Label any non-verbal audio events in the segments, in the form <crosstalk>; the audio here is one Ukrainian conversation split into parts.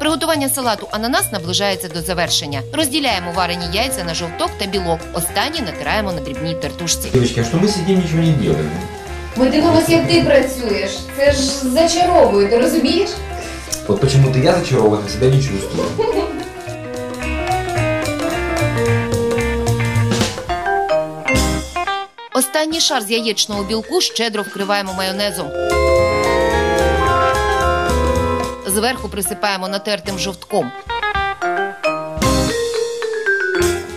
Приготування салату ананас наближається до завершення. Розділяємо варені яйця на жовток та білок. Останні натираємо на дрібній тертушці. Девочки, а что мы сидим, ничего не делаем? Ми дивимося, як ти працюєш. Це ж зачаровує, ти розумієш? Вот почему-то я зачарованным себя не чувствую. Останній шар з яєчного білку щедро вкриваємо майонезом. Зверху присипаємо натертим жовтком.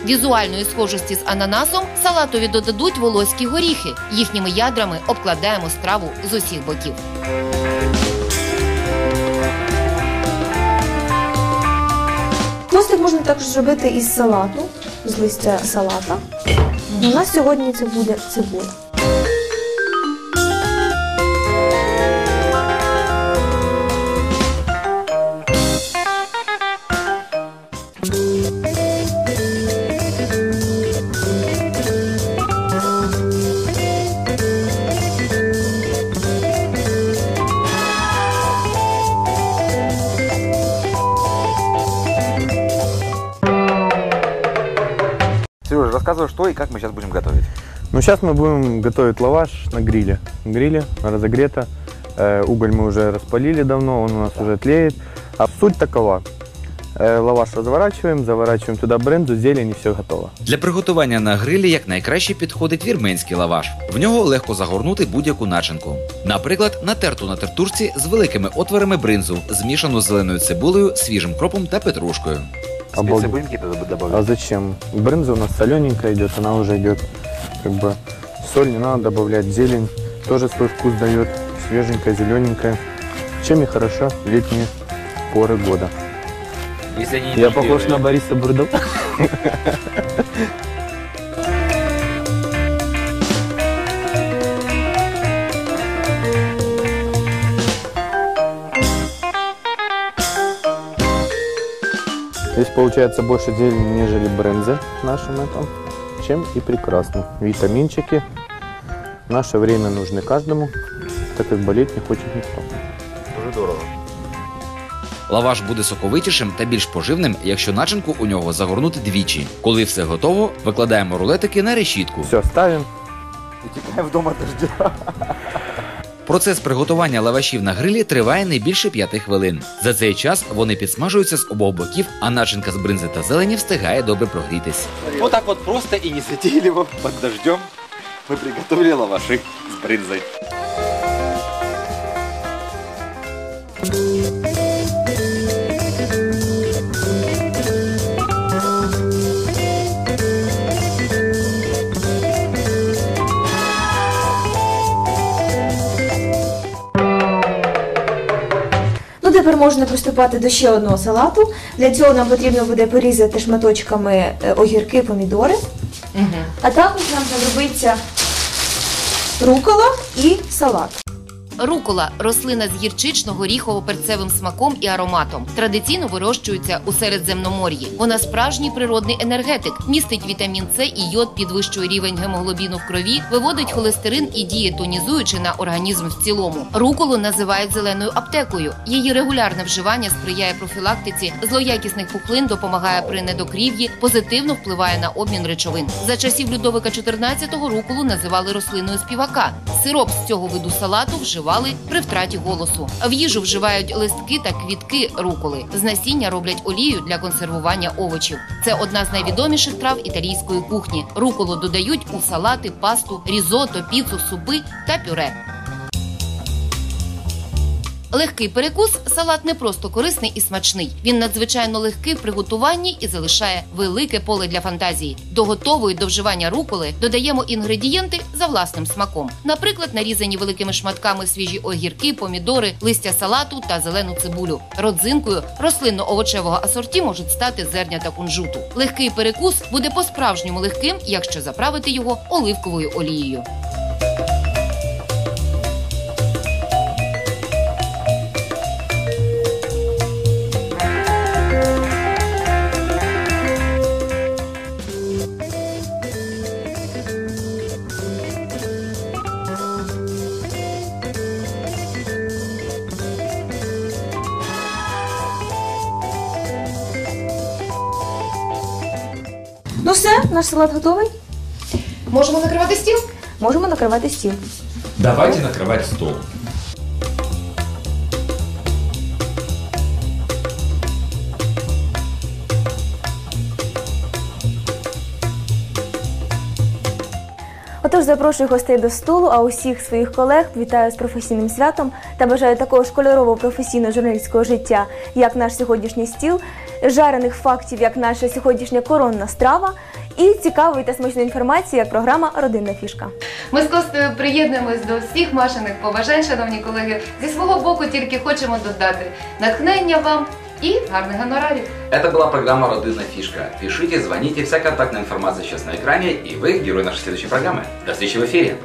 Візуальної схожості з ананасом салатові додадуть волоські горіхи. Їхніми ядрами обкладаємо страву з усіх боків. Тостик можна також зробити із салату, з листя салата. У нас сьогодні це буде цибуля. рассказывай, что и как мы сейчас будем готовить. Ну, сейчас мы будем готовить лаваш на гриле. Гриле разогрето. Э, уголь мы уже распалили давно, он у нас уже тлеет. А суть такова. Э, лаваш разворачиваем, заворачиваем туда брензу, зелень и все готово. Для приготування на грилі якнайкраще підходить вірменський лаваш. В нього легко загорнути будь-яку начинку. Наприклад, натерту на тертурці з великими отворами бринзу, змішану з зеленою цибулею, свіжим кропом та петрушкою. Специи будем какие-то А зачем? Брынза у нас солененькая идет, она уже идет как бы соль не надо добавлять, зелень тоже свой вкус дает, свеженькая, зелененькая. Чем и хороша летние поры года. Если они Я похож на Бориса Бурдова. <laughs> Здесь получается больше зелени, нежели брензы в нашем этом, чем и прекрасно. Витаминчики в наше время нужны каждому, так как болеть не хочет никто. Дуже дорого. Лаваш буде соковитішим та більш поживним, якщо начинку у нього загорнути двічі. Коли все готово, викладаємо рулетики на решітку. Все, ставим. Утекаем в дом от дождя. <laughs> Процес приготування лавашів на грилі триває не більше 5 хвилин. За цей час вони підсмажуються з обох боків, а начинка з бринзи та зелені встигає добре прогрітись. Отак от просто і незатейливо під дождем ми приготували лаваші з брынзой. Можна приступати до ще одного салату. Для цього нам потрібно буде порізати шматочками е, огірки, помідори. А також нам знадобиться рукола і салат. Рукола рослина з гірчично-горіхово-перцевим смаком і ароматом. Традиційно вирощується у Середземномор'ї. Вона справжній природний енергетик, містить вітамін С і йод, підвищує рівень гемоглобіну в крові, виводить холестерин і діє тонізуючи на організм в цілому. Руколу називають зеленою аптекою. Її регулярне вживання сприяє профілактиці злоякісних пухлин, допомагає при недокрів'ї, позитивно впливає на обмін речовин. За часів Людовика XIV руколу називали рослиною співака. Сироп з цього виду салату вживали при втраті голосу. В їжу вживають листки та квітки руколи. З насіння роблять олію для консервування овочів. Це одна з найвідоміших трав італійської кухні. Руколу додають у салати, пасту, різото, піцу, супи та пюре. Легкий перекус салат не просто корисний і смачний. Він надзвичайно легкий в приготуванні і залишає велике поле для фантазії. До готової до вживання руколи додаємо інгредієнти за власним смаком. Наприклад, нарізані великими шматками свіжі огірки, помідори, листя салату та зелену цибулю. Родзинкою рослинно-овочевого асорті можуть стати зерня та кунжуту. Легкий перекус буде по-справжньому легким, якщо заправити його оливковою олією. Ну все, наш салат готовий. Можемо накривати стіл? Можемо накривати стіл. Давайте накрывать стол. Отож, запрошую гостей до столу, а усіх своїх колег вітаю з професійним святом та бажаю такого ж кольорового професійно-журналістського життя, як наш сьогоднішній стіл, жарених фактів, як наша сьогоднішня коронна страва, і цікавої та смачної інформації, як програма Родинна фішка. Ми з Костею приєднуємось до всіх машиних побажань, шановні колеги. Зі свого боку тільки хочемо додати натхнення вам і гарних гонорарів. Это была программа «Родинная фишка». Пишите, звоните, вся контактная информация сейчас на экране, и вы герой нашей следующей программы. До встречи в эфире!